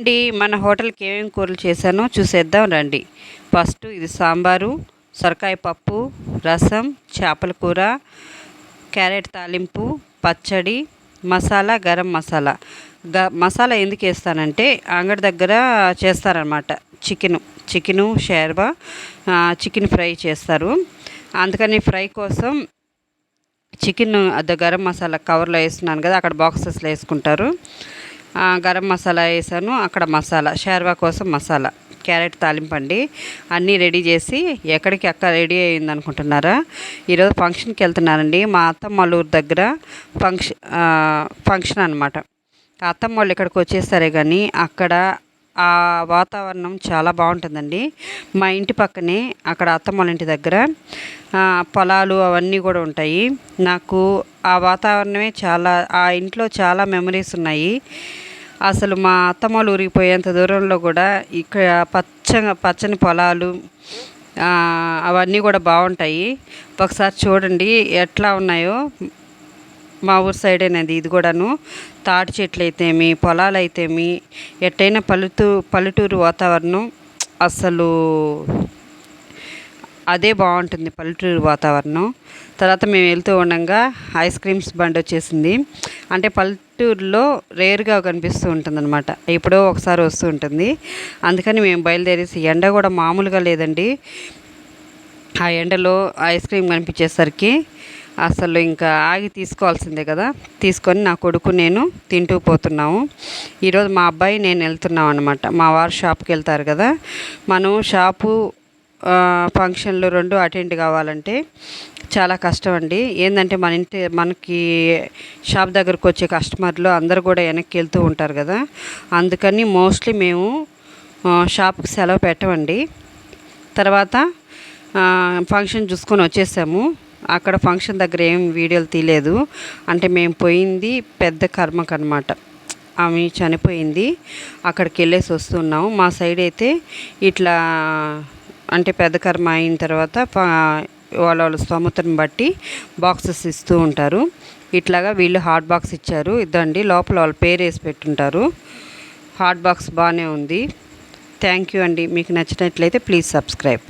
అండి మన హోటల్కి ఏమేం కూరలు చేశానో చూసేద్దాం రండి. ఫస్ట్ ఇది సాంబారు సొరకాయ పప్పు రసం చేపల కూర క్యారెట్ తాలింపు పచ్చడి మసాలా గరం మసాలా. గ మసాలా ఎందుకు వేస్తానంటే అంగడి దగ్గర చేస్తారనమాట చికెను చికెను షేర్వా చికెన్ ఫ్రై చేస్తారు. అందుకని ఫ్రై కోసం చికెన్ అద్దె గరం మసాలా కవర్లో వేస్తున్నాను కదా అక్కడ బాక్సెస్లో వేసుకుంటారు. గరం మసాలా వేసాను. అక్కడ మసాలా షేర్వా కోసం మసాలా. క్యారెట్ తాలింపండి అన్నీ రెడీ చేసి ఎక్కడికి అక్క రెడీ అయింది అనుకుంటున్నారా ఈరోజు ఫంక్షన్కి వెళ్తున్నానండి మా అత్తమ్మలూరు దగ్గర ఫంక్షన్ ఫంక్షన్ అనమాట అత్తమ్మ వాళ్ళు ఇక్కడికి వచ్చేసరే కానీ అక్కడ ఆ వాతావరణం చాలా బాగుంటుందండి. మా ఇంటి పక్కనే అక్కడ అత్తమ్మ ఇంటి దగ్గర పొలాలు అవన్నీ కూడా ఉంటాయి. నాకు ఆ వాతావరణమే చాలా ఆ ఇంట్లో చాలా మెమరీస్ ఉన్నాయి. అసలు మా అత్తమ్మలు ఊరిగిపోయేంత దూరంలో కూడా ఇక్కడ పచ్చగా పచ్చని పొలాలు అవన్నీ కూడా బాగుంటాయి. ఒకసారి చూడండి ఎట్లా ఉన్నాయో. మా ఊరు సైడేనండి ఇది కూడాను తాటి చెట్లు అయితేమి పొలాలు అయితేమి ఎట్టయినా పల్లెటూ పల్లెటూరు వాతావరణం అసలు అదే బాగుంటుంది పల్లెటూరు వాతావరణం. తర్వాత మేము వెళ్తూ ఉండగా ఐస్ క్రీమ్స్ బండి వచ్చేసింది. అంటే పల్లెటూరులో రేర్గా కనిపిస్తూ ఉంటుంది అనమాట ఎప్పుడో ఒకసారి వస్తూ ఉంటుంది. అందుకని మేము బయలుదేరేసి ఎండ కూడా మామూలుగా లేదండి. ఆ ఎండలో ఐస్ క్రీమ్ కనిపించేసరికి అసలు ఇంకా ఆగి తీసుకోవాల్సిందే కదా. తీసుకొని నా కొడుకు నేను తింటూ పోతున్నాము. ఈరోజు మా అబ్బాయి నేను వెళ్తున్నాం అనమాట మా వారు షాప్కి వెళ్తారు కదా. మనం షాపు ఫంక్షన్లు రెండు అటెండ్ కావాలంటే చాలా కష్టం అండి. ఏంటంటే మన ఇంటి మనకి షాప్ దగ్గరకు వచ్చే కస్టమర్లు అందరు కూడా వెనక్కి వెళ్తూ ఉంటారు కదా. అందుకని మోస్ట్లీ మేము షాప్కి సెలవు పెట్టమండి. తర్వాత ఫంక్షన్ చూసుకొని వచ్చేసాము. అక్కడ ఫంక్షన్ దగ్గర ఏం వీడియోలు తీయలేదు. అంటే మేము పోయింది పెద్ద కర్మకు అనమాట ఆమె చనిపోయింది. అక్కడికి వెళ్ళేసి వస్తున్నాము. మా సైడ్ అయితే ఇట్లా అంటే పెద్ద కర్మ అయిన తర్వాత వాళ్ళ వాళ్ళ స్తోమతను బట్టి బాక్సెస్ ఇస్తూ ఉంటారు. ఇట్లాగా వీళ్ళు హాట్ బాక్స్ ఇచ్చారు. ఇద్దండి లోపల వాళ్ళ పేరు వేసి పెట్టుంటారు. హాట్ బాక్స్ బాగానే ఉంది. థ్యాంక్ యూ అండి. మీకు నచ్చినట్లయితే ప్లీజ్ సబ్స్క్రైబ్.